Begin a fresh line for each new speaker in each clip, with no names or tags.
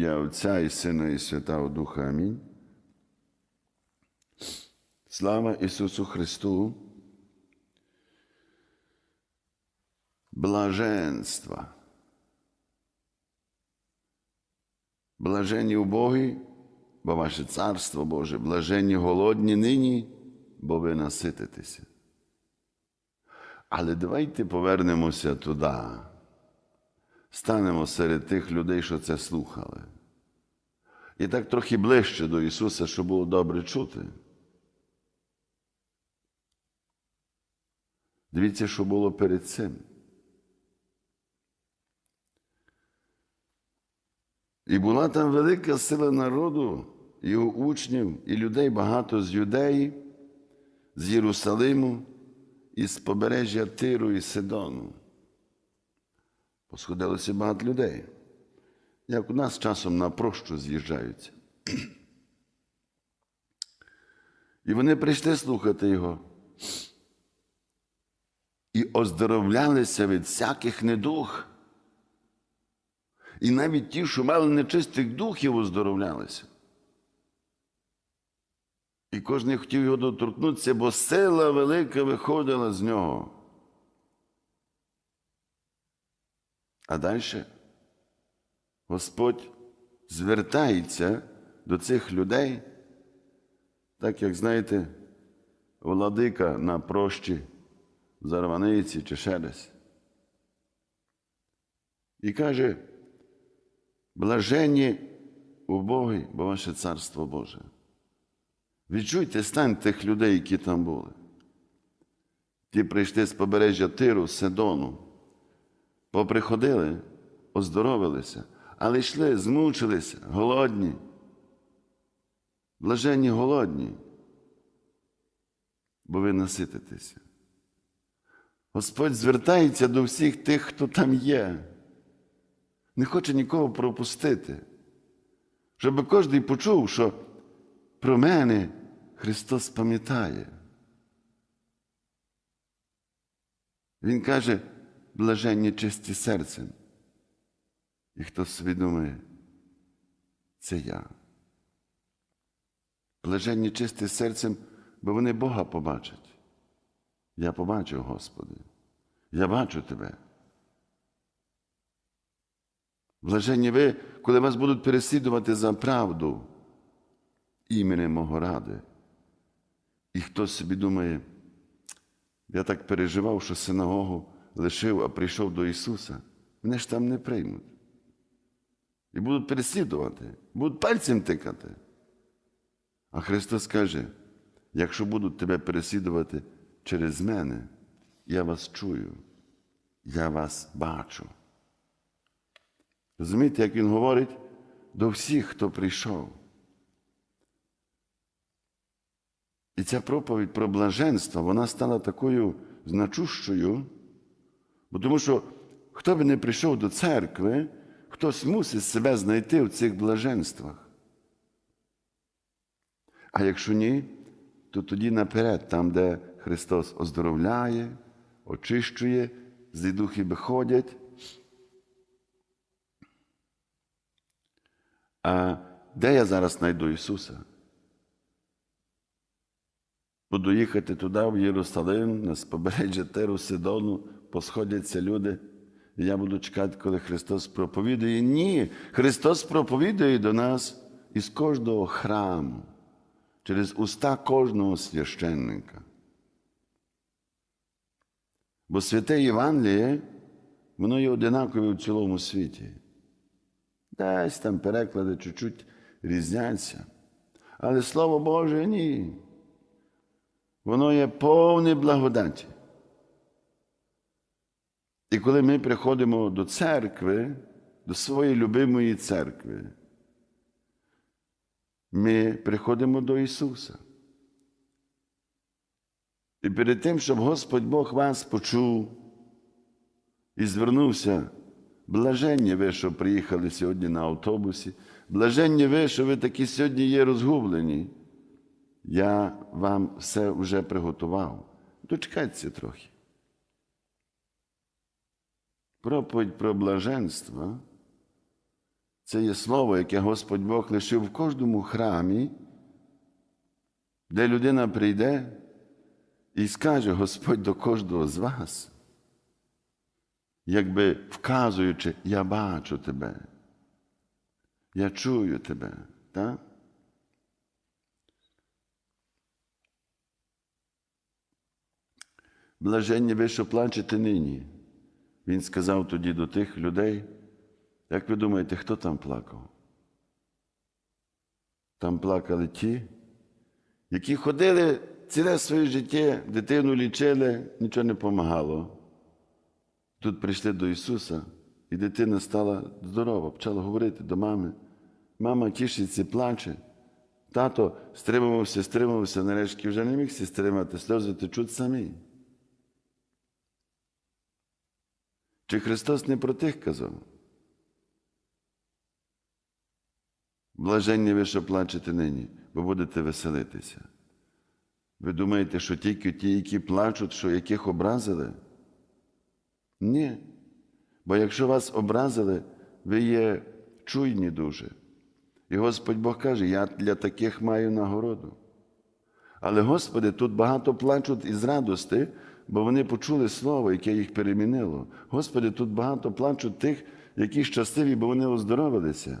ім'я Отця і Сина, і Святого Духа. Амінь. Слава Ісусу Христу. Блаженства. Блаженні убогі, бо ваше царство Боже, блаженні голодні нині, бо ви насититеся. Але давайте повернемося туди. Станемо серед тих людей, що це слухали. І так трохи ближче до Ісуса, щоб було добре чути. Дивіться, що було перед цим. І була там велика сила народу, його учнів, і людей багато з юдеї, з Єрусалиму, і з побережжя Тиру і Сидону. Посходилося багато людей. Як у нас часом на прощу з'їжджаються. І вони прийшли слухати його. І оздоровлялися від всяких недух. І навіть ті, що мали нечистих духів, оздоровлялися. І кожен хотів його доторкнутися, бо сила велика виходила з нього. А далі Господь звертається до цих людей, так як знаєте, владика на прощі в Зарваниці чи ще десь. І каже, блаженні убогі, бо ваше царство Боже. Відчуйте стан тих людей, які там були. Ті прийшли з побережжя Тиру, Седону, поприходили, оздоровилися, але йшли, змучилися, голодні. Блаженні голодні, бо ви насититеся. Господь звертається до всіх тих, хто там є. Не хоче нікого пропустити, щоб кожен почув, що про мене Христос пам'ятає. Він каже, блаженні чисті серцем. І хто собі думає, це я. Блаженні чисті серцем, бо вони Бога побачать. Я побачив, Господи, я бачу Тебе. Блаженні ви, коли вас будуть переслідувати за правду іменем мого ради. І хтось собі думає, я так переживав, що синагогу лишив, а прийшов до Ісуса. Мене ж там не приймуть. І будуть переслідувати, будуть пальцем тикати. А Христос каже: якщо будуть тебе переслідувати через мене, я вас чую, я вас бачу. Розумієте, як Він говорить до всіх, хто прийшов. І ця проповідь про блаженство, вона стала такою значущою, бо тому що хто би не прийшов до церкви, хтось мусить себе знайти в цих блаженствах. А якщо ні, то тоді наперед, там, де Христос оздоровляє, очищує, злі духи виходять. А де я зараз знайду Ісуса? Буду їхати туди, в Єрусалим, на побережжя Теру Сидону, посходяться люди. І я буду чекати, коли Христос проповідує. Ні, Христос проповідує до нас із кожного храму, через уста кожного священника. Бо святе Євангеліє, воно є одинакове в цілому світі. Десь там переклади чуть-чуть різняться. Але Слово Боже ні. Воно є повне благодаті. І коли ми приходимо до церкви, до своєї любимої церкви, ми приходимо до Ісуса. І перед тим, щоб Господь Бог вас почув і звернувся, блаженні ви, що приїхали сьогодні на автобусі, блаженні ви, що ви такі сьогодні є розгублені. Я вам все вже приготував. Дочекайтеся трохи. Проповідь про блаженство Це є слово, яке Господь Бог лишив в кожному храмі, де людина прийде і скаже Господь до кожного з вас, якби вказуючи, я бачу тебе, я чую тебе. Так? Блаженні ви, що плачете нині. Він сказав тоді до тих людей, як ви думаєте, хто там плакав? Там плакали ті, які ходили ціле своє життя, дитину лічили, нічого не допомагало. Тут прийшли до Ісуса, і дитина стала здорова, почала говорити до мами. Мама тішиться, плаче. Тато стримувався, стримувався, нарешті вже не міг стримати, сльози течуть самі. Чи Христос не про тих казав? Блаженні ви, що плачете нині, бо будете веселитися. Ви думаєте, що тільки ті, які плачуть, що яких образили? Ні. Бо якщо вас образили, ви є чуйні дуже. І Господь Бог каже, я для таких маю нагороду. Але, Господи, тут багато плачуть із радости, бо вони почули слово, яке їх перемінило. Господи, тут багато плачуть тих, які щасливі, бо вони оздоровилися.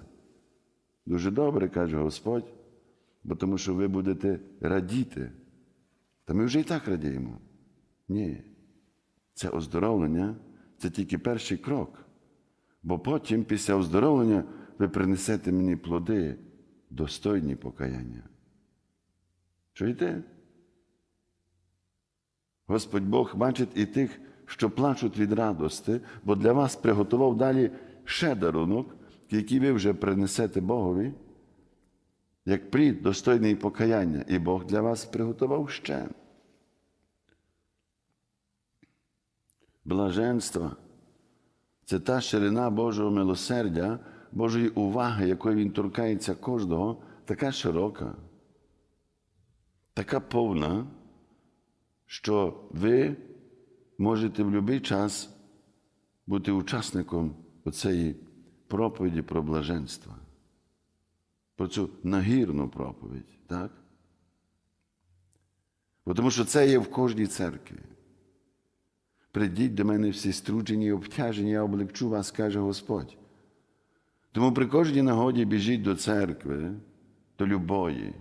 Дуже добре, каже Господь, бо тому що ви будете радіти. Та ми вже і так радіємо. Ні. Це оздоровлення це тільки перший крок. Бо потім, після оздоровлення, ви принесете мені плоди, достойні покаяння. Чуєте? Господь Бог бачить і тих, що плачуть від радости, бо для вас приготував далі ще дарунок, який ви вже принесете Богові, як плід достойний покаяння, і Бог для вас приготував ще. Блаженство це та ширина Божого милосердя, Божої уваги, якою Він торкається кожного, така широка, така повна, що ви можете в будь-який час бути учасником цієї проповіді про блаженство, про цю нагірну проповідь, так? Бо Тому що це є в кожній церкві. Придіть до мене всі струджені і обтяжені, я облегчу вас, каже Господь. Тому при кожній нагоді біжіть до церкви, до любої,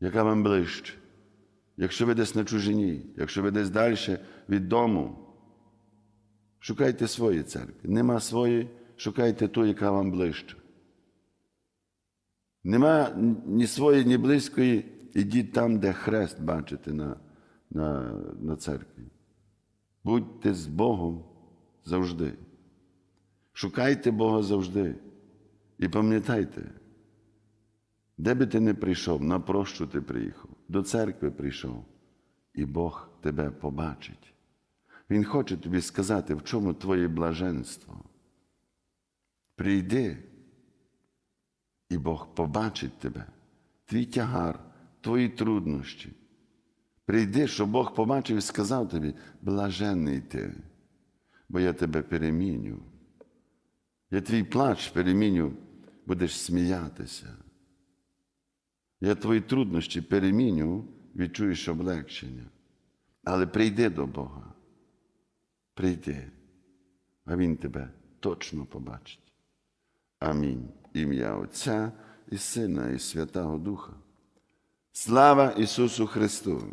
яка вам ближче. Якщо ви десь на чужині, якщо ви десь далі від дому, шукайте свої церкви. Нема своєї, шукайте ту, яка вам ближче. Нема ні своєї, ні близької, ідіть там, де хрест бачите на, на, на церкві. Будьте з Богом завжди. Шукайте Бога завжди. І пам'ятайте, де би ти не прийшов, на прощу ти приїхав, до церкви прийшов, і Бог тебе побачить. Він хоче тобі сказати, в чому твоє блаженство. Прийди, і Бог побачить тебе, твій тягар, твої труднощі. Прийди, щоб Бог побачив і сказав тобі, блаженний ти, бо я тебе переміню. Я твій плач переміню, будеш сміятися. Я твої труднощі переміню, відчуєш облегчення. Але прийди до Бога. Прийди, а Він тебе точно побачить. Амінь. Ім'я Отця і Сина, і Святого Духа. Слава Ісусу Христу!